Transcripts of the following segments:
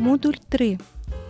Модуль 3.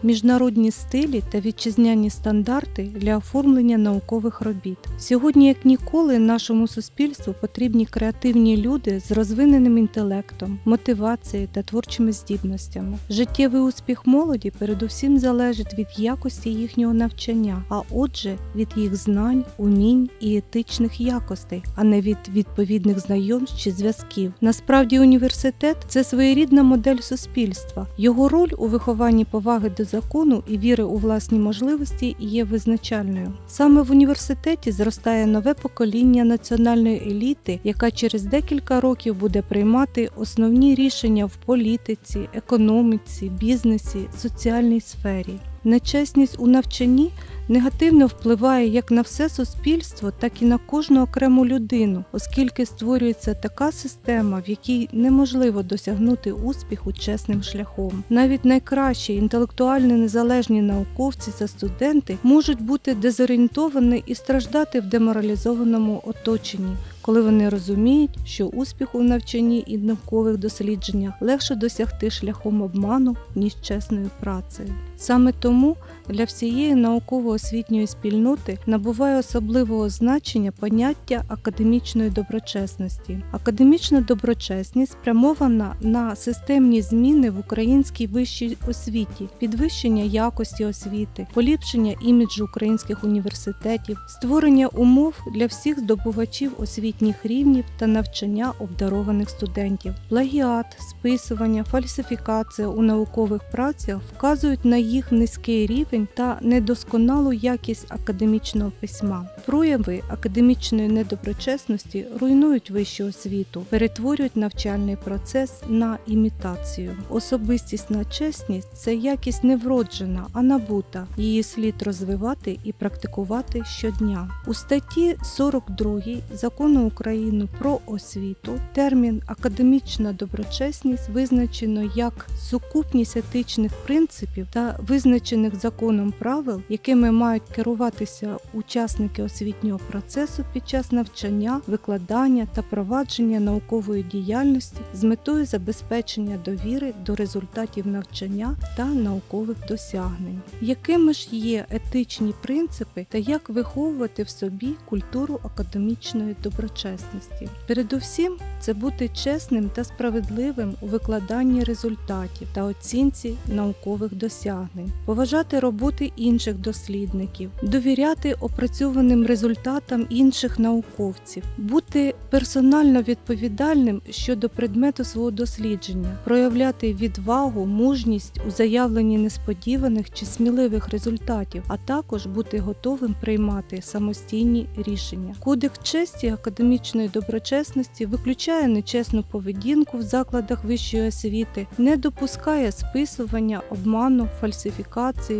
Міжнародні стилі та вітчизняні стандарти для оформлення наукових робіт. Сьогодні, як ніколи, нашому суспільству потрібні креативні люди з розвиненим інтелектом, мотивацією та творчими здібностями. Життєвий успіх молоді передусім залежить від якості їхнього навчання, а отже, від їх знань, умінь і етичних якостей, а не від відповідних знайомств чи зв'язків. Насправді, університет це своєрідна модель суспільства. Його роль у вихованні поваги до закону і віри у власні можливості є визначальною. Саме в університеті зростає нове покоління національної еліти, яка через декілька років буде приймати основні рішення в політиці, економіці, бізнесі, соціальній сфері. Нечесність у навчанні негативно впливає як на все суспільство, так і на кожну окрему людину, оскільки створюється така система, в якій неможливо досягнути успіху чесним шляхом. Навіть найкращі інтелектуально незалежні науковці та студенти можуть бути дезорієнтовані і страждати в деморалізованому оточенні. Коли вони розуміють, що успіху в навчанні і наукових дослідженнях легше досягти шляхом обману, ніж чесною працею. Саме тому для всієї науково-освітньої спільноти набуває особливого значення поняття академічної доброчесності. Академічна доброчесність спрямована на системні зміни в українській вищій освіті, підвищення якості освіти, поліпшення іміджу українських університетів, створення умов для всіх здобувачів освітніх рівнів та навчання обдарованих студентів. Плагіат, списування, фальсифікація у наукових працях вказують на їх низький рівень та недосконалу якість академічного письма. Прояви академічної недоброчесності руйнують вищу освіту, перетворюють навчальний процес на імітацію. Особистісна чесність це якість не вроджена, а набута. Її слід розвивати і практикувати щодня. У статті 42 закону України про освіту термін академічна доброчесність визначено як сукупність етичних принципів та визначених законом правил, якими мають керуватися учасники освітнього процесу під час навчання, викладання та провадження наукової діяльності з метою забезпечення довіри до результатів навчання та наукових досягнень. Якими ж є етичні принципи та як виховувати в собі культуру академічної доброчесності? Передусім, це бути чесним та справедливим у викладанні результатів та оцінці наукових досягнень, поважати роботи інших дослідників, довіряти опрацьованим результатам інших науковців, бути персонально відповідальним щодо предмету свого дослідження, проявляти відвагу, мужність у заявленні несподіваних чи сміливих результатів, а також бути готовим приймати самостійні рішення. Кодекс честі академічної доброчесності виключає нечесну поведінку в закладах вищої освіти, не допускає списування, обману, фальсифікації,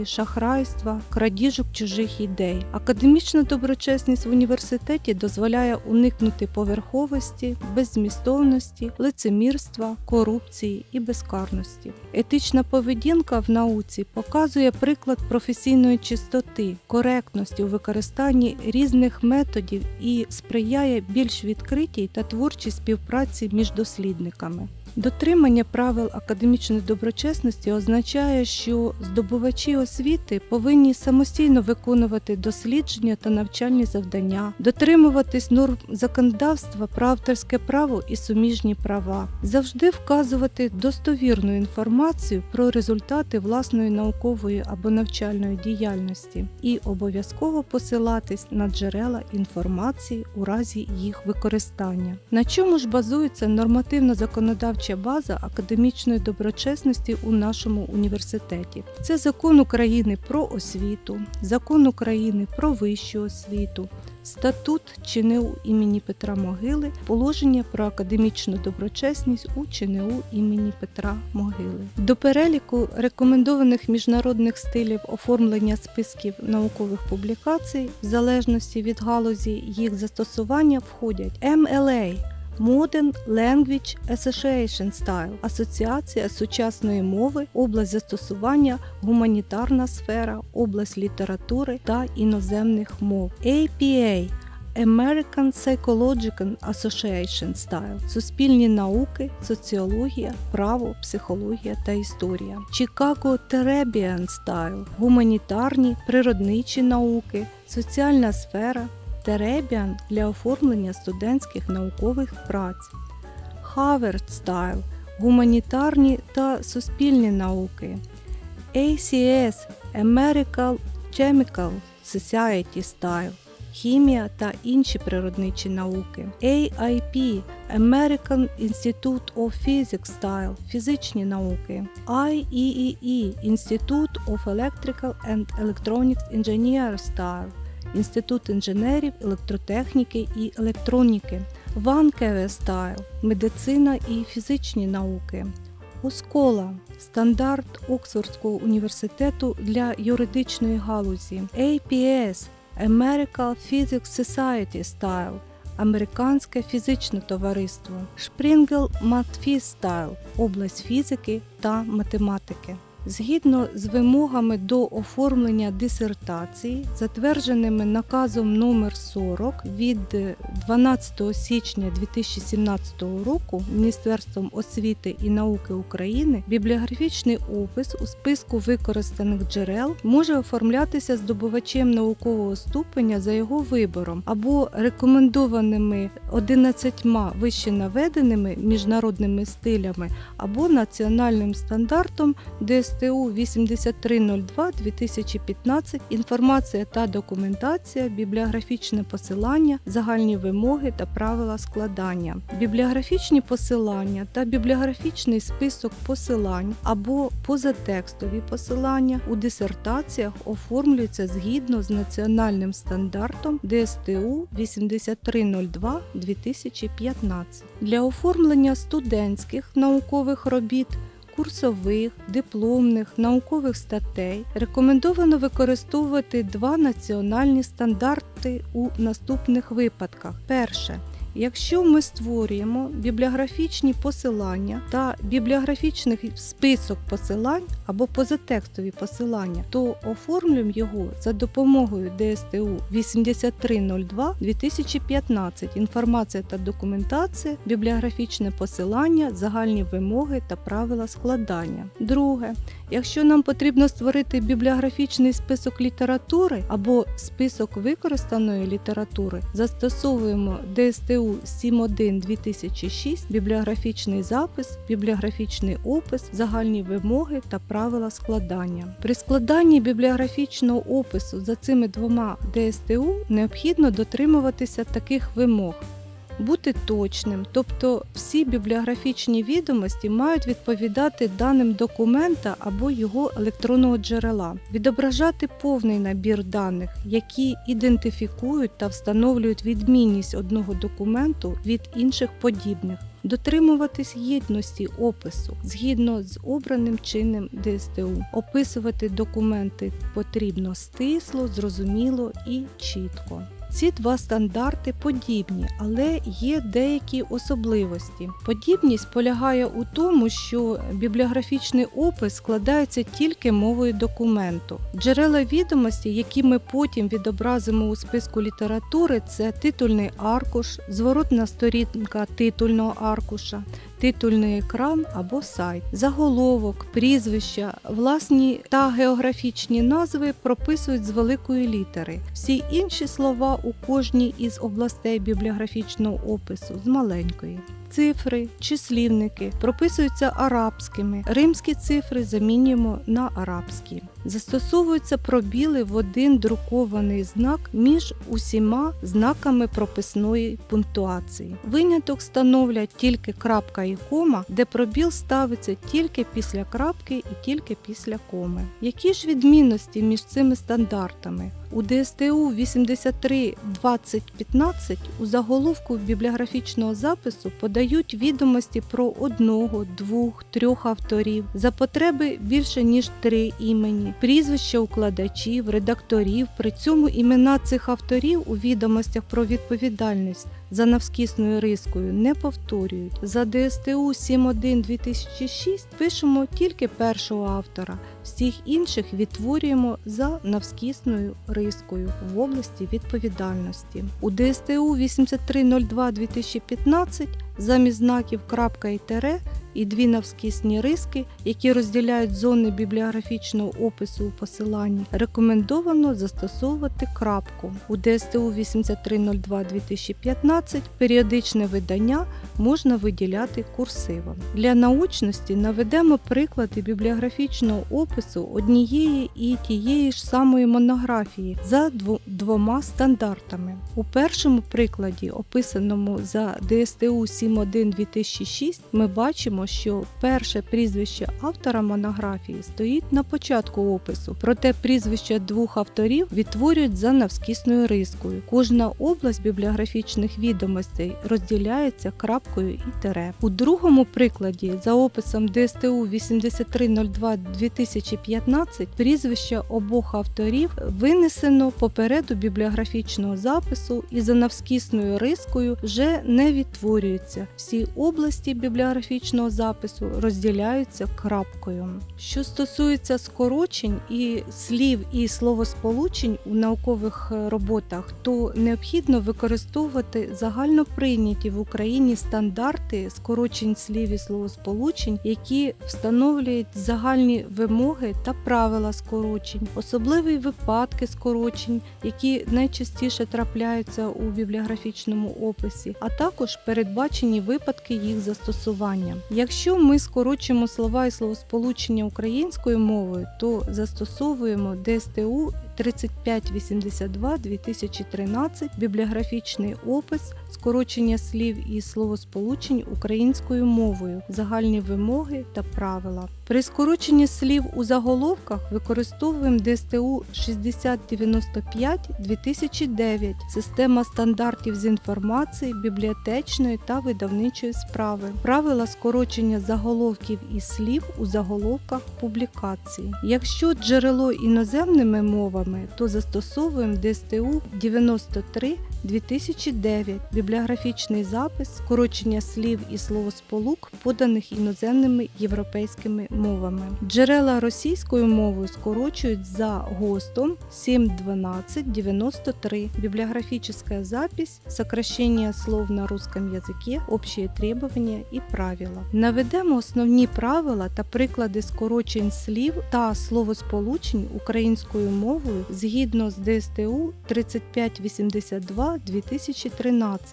шахрайства, крадіжок чужих ідей. Академічна доброчесність в університеті дозволяє уникнути поверховості, беззмістовності, лицемірства, корупції і безкарності. Етична поведінка в науці показує приклад професійної чистоти, коректності у використанні різних методів і сприяє більш відкритій та творчій співпраці між дослідниками. Дотримання правил академічної доброчесності означає, що здобувачі освіти повинні самостійно виконувати дослідження та навчальні завдання, дотримуватись норм законодавства про авторське право і суміжні права, завжди вказувати достовірну інформацію про результати власної наукової або навчальної діяльності і обов'язково посилатись на джерела інформації у разі їх використання. На чому ж базується нормативно законодавча база академічної доброчесності у нашому університеті. Це закон України про освіту, закон України про вищу освіту, статут ЧНУ імені Петра Могили, положення про академічну доброчесність у ЧНУ імені Петра Могили. До переліку рекомендованих міжнародних стилів оформлення списків наукових публікацій в залежності від галузі їх застосування входять MLA – Modern Language Association Style – асоціація сучасної мови, область застосування, гуманітарна сфера, область літератури та іноземних мов. APA American Psychological Association Style, суспільні науки, соціологія, право, психологія та історія. Chicago Terrabian Style, гуманітарні, природничі науки, соціальна сфера, Теребіан для оформлення студентських наукових праць. Harvard Style гуманітарні та суспільні науки. ACS American Chemical Society Style хімія та інші природничі науки. AIP American Institute of Physics Style фізичні науки. IEEE Institute of Electrical and Electronics Engineer Style Інститут інженерів, електротехніки і електроніки. Ванкеве Стайл медицина і фізичні науки. Оскола стандарт Оксфордського університету для юридичної галузі. APS American Physics Society Style Американське фізичне товариство. Шпрінгел Матфіз Style область фізики та математики. Згідно з вимогами до оформлення дисертації, затвердженими наказом номер 40 від 12 січня 2017 року Міністерством освіти і науки України, бібліографічний опис у списку використаних джерел може оформлятися здобувачем наукового ступеня за його вибором або рекомендованими 11 вище наведеними міжнародними стилями або національним стандартом ДСТУ 8302 2015 інформація та документація, бібліографічне посилання, загальні вимоги та правила складання. Бібліографічні посилання та бібліографічний список посилань або позатекстові посилання у дисертаціях оформлюються згідно з національним стандартом ДСТУ 8302 2015. Для оформлення студентських наукових робіт курсових, дипломних, наукових статей рекомендовано використовувати два національні стандарти у наступних випадках. Перше. Якщо ми створюємо бібліографічні посилання та бібліографічний список посилань або позатекстові посилання, то оформлюємо його за допомогою ДСТУ 8302 2015 інформація та документація, бібліографічне посилання, загальні вимоги та правила складання. Друге, якщо нам потрібно створити бібліографічний список літератури або список використаної літератури, застосовуємо ДСТУ 71 2006 бібліографічний запис, бібліографічний опис, загальні вимоги та правила складання. При складанні бібліографічного опису за цими двома ДСТУ необхідно дотримуватися таких вимог. Бути точним, тобто всі бібліографічні відомості мають відповідати даним документа або його електронного джерела, відображати повний набір даних, які ідентифікують та встановлюють відмінність одного документу від інших подібних. Дотримуватись єдності опису згідно з обраним чинним ДСТУ, описувати документи потрібно стисло, зрозуміло і чітко. Ці два стандарти подібні, але є деякі особливості. Подібність полягає у тому, що бібліографічний опис складається тільки мовою документу. Джерела відомості, які ми потім відобразимо у списку літератури, це титульний аркуш, зворотна сторінка титульного аркуша, титульний екран або сайт, заголовок, прізвища, власні та географічні назви прописують з великої літери. Всі інші слова у кожній із областей бібліографічного опису з маленької. Цифри, числівники прописуються арабськими. Римські цифри замінюємо на арабські. Застосовуються пробіли в один друкований знак між усіма знаками прописної пунктуації. Виняток становлять тільки крапка і кома, де пробіл ставиться тільки після крапки і тільки після коми. Які ж відмінності між цими стандартами? У ДСТУ 83.2015 у заголовку бібліографічного запису подають відомості про одного, двох, трьох авторів за потреби більше ніж три імені, прізвища укладачів, редакторів. При цьому імена цих авторів у відомостях про відповідальність за навскісною рискою не повторюють. За ДСТУ 71-2006 пишемо тільки першого автора, всіх інших відтворюємо за навскісною рискою в області відповідальності. У ДСТУ 8302-2015 замість знаків крапка і тере і дві навскісні риски, які розділяють зони бібліографічного опису у посиланні, рекомендовано застосовувати крапку. У ДСТУ 8302-2015 періодичне видання можна виділяти курсивом. Для научності наведемо приклади бібліографічного опису однієї і тієї ж самої монографії за двома стандартами. У першому прикладі, описаному за ДСТУ 71-2006, ми бачимо, що перше прізвище автора монографії стоїть на початку опису, проте прізвища двох авторів відтворюють за навскісною рискою. Кожна область бібліографічних відомостей розділяється крапкою і тере. У другому прикладі, за описом ДСТУ 8302-2015, прізвище обох авторів винесено попереду бібліографічного запису і за навскісною рискою вже не відтворюється. Всі області бібліографічного запису розділяються крапкою. Що стосується скорочень і слів і словосполучень у наукових роботах, то необхідно використовувати загально прийняті в Україні стандарти скорочень слів і словосполучень, які встановлюють загальні вимоги та правила скорочень, особливі випадки скорочень, які найчастіше трапляються у бібліографічному описі, а також передбачені випадки їх застосування. Якщо ми скорочимо слова і словосполучення українською мовою, то застосовуємо ДСТУ 3582-2013 бібліографічний опис скорочення слів і словосполучень українською мовою, загальні вимоги та правила. При скороченні слів у заголовках використовуємо ДСТУ 6095-2009 система стандартів з інформації, бібліотечної та видавничої справи, правила скорочення заголовків і слів у заголовках публікації. Якщо джерело іноземними мовами, то застосовуємо ДСТУ 93 2009 бібліографічний запис скорочення слів і словосполук, поданих іноземними європейськими мовами. Джерела російською мовою скорочують за ГОСТом 7.12.93 библиографическая запись, сокращение слов на русском языке, общие требования і правила. Наведемо основні правила та приклади скорочень слів та словосполучень українською мовою згідно з ДСТУ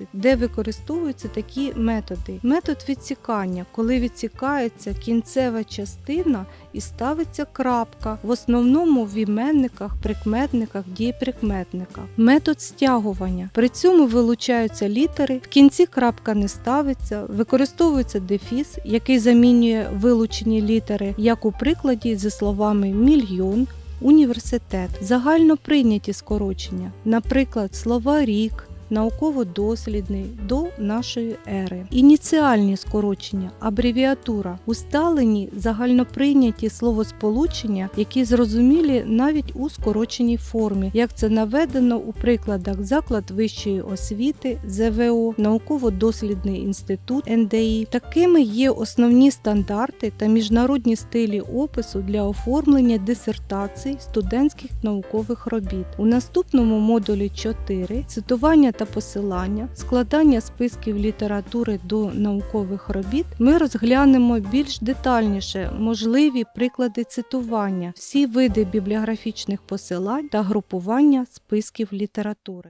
3582-2013, де використовуються такі методи. Метод відсікання, коли відсікається кінцева частина і ставиться крапка, в основному в іменниках, прикметниках, дієприкметниках. Метод стягування. При цьому вилучаються літери, в кінці крапка не ставиться, використовується дефіс, який замінює вилучені літери, як у прикладі зі словами мільйон. Університет, загально прийняті скорочення, наприклад, слова рік, науково-дослідний до нашої ери. Ініціальні скорочення, абревіатура, усталені загальноприйняті словосполучення, які зрозумілі навіть у скороченій формі, як це наведено у прикладах заклад вищої освіти, ЗВО, науково-дослідний інститут НДІ. Такими є основні стандарти та міжнародні стилі опису для оформлення дисертацій студентських наукових робіт. У наступному модулі 4 цитування та посилання, складання списків літератури до наукових робіт, ми розглянемо більш детальніше можливі приклади цитування, всі види бібліографічних посилань та групування списків літератури.